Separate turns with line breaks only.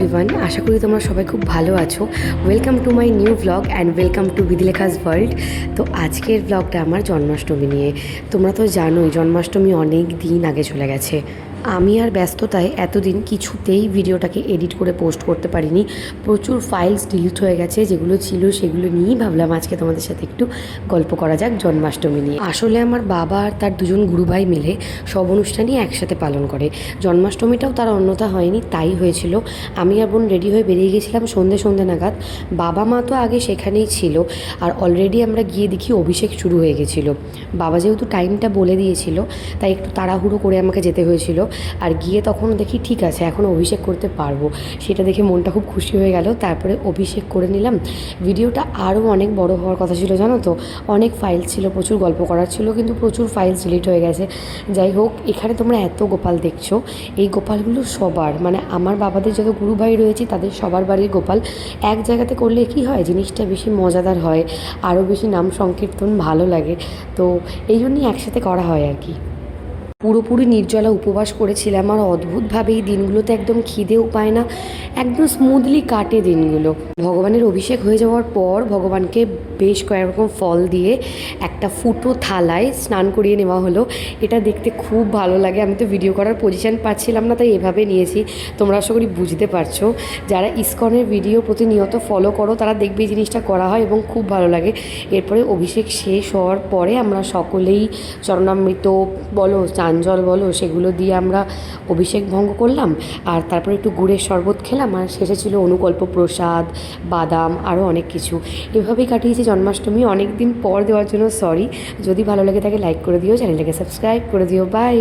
Everyone আশা করি তোমরা সবাই খুব ভালো আছো। Welcome to my new blog and welcome to Bidilekha's world তো আজকের ব্লগটা আমার জন্মাষ্টমী নিয়ে। তোমরা তো জানোই, জন্মাষ্টমী অনেক দিন আগে চলে গেছে। আমি আর ব্যস্ততায় এতদিন কিছুতেই ভিডিওটাকে এডিট করে পোস্ট করতে পারিনি। প্রচুর ফাইলস ডিলিট হয়ে গেছে, যেগুলো ছিল সেগুলো নিয়েই ভাবলাম আজকে তোমাদের সাথে একটু গল্প করা যাক জন্মাষ্টমী নিয়ে। আসলে আমার বাবা আর তার দুজন গুরুভাই মিলে সব অনুষ্ঠানই একসাথে পালন করে। জন্মাষ্টমীটাও তার অন্যতা হয়নি, তাই হয়েছিল। আমি আর বোন রেডি হয়ে বেরিয়ে গেছিলাম সন্ধে সন্ধে নাগাদ। বাবা মা তো আগে সেখানেই ছিল, আর অলরেডি আমরা গিয়ে দেখি অভিষেক শুরু হয়ে গেছিল। বাবা যেহেতু টাইমটা বলে দিয়েছিল, তাই একটু তাড়াহুড়ো করে আমাকে যেতে হয়েছিল। আর গিয়ে তখন দেখি ঠিক আছে এখন অভিষেক করতে পারব। সেটা দেখে মনটা খুব খুশি হয়ে গেল। তারপরে অভিষেক করে নিলাম। ভিডিওটা আরও অনেক বড় হওয়ার কথা ছিল, জানো তো? অনেক ফাইল ছিল, প্রচুর গল্প করার ছিল, কিন্তু প্রচুর ফাইলস ডিলিট হয়ে গেছে। যাই হোক, এখানে তোমরা এত গোপাল দেখছ। এই গোপালগুলো সবার মানে আমার বাবাদের যত গুরু ভাই রয়েছে, তাদের সবার বাড়ির গোপাল। এক জায়গাতে করলে কি হয়, জিনিসটা বেশি মজাদার হয়। আরও বেশি নাম সংকীর্তন ভালো লাগে। তো এই জন্যই একসাথে করা হয় আর কি। পুরোপুরি নির্জলা উপবাস করেছিলাম আর অদ্ভুতভাবে এই দিনগুলোতে একদম খিদেও পায় না, একদম স্মুথলি কাটে দিনগুলো। ভগবানের অভিষেক হয়ে যাওয়ার পর ভগবানকে বেশ কয়েক রকম ফল দিয়ে একটা ফুটো থালায় স্নান করিয়ে নেওয়া হলো। এটা দেখতে খুব ভালো লাগে। আমি তো ভিডিও করার পজিশন পাচ্ছিলাম না, তাই এভাবে নিয়েছি। তোমরা আশা করি বুঝতে পারছ। যারা ইসকনের ভিডিও প্রতিনিয়ত ফলো করো, তারা দেখবে এই জিনিসটা করা হয় এবং খুব ভালো লাগে। এরপরে অভিষেক শেষ হওয়ার পরে আমরা সকলেই চরণামৃত, বলো চাঞ্জল বলো, সেগুলো দিয়ে আমরা অভিষেক ভঙ্গ করলাম। আর তারপরে একটু গুড়ের শরবত খেলাম, আর শেষে ছিল অনুকল্প প্রসাদ, বাদাম আরও অনেক কিছু। এভাবেই কাটিয়েছি জন্মাষ্টমী। অনেক দিন পর দেওয়ার জন্য সরি যদি ভালো লাগে তাকে লাইক করে দিও চ্যানেলটাকে সাবস্ক্রাইব করে দিও। বাই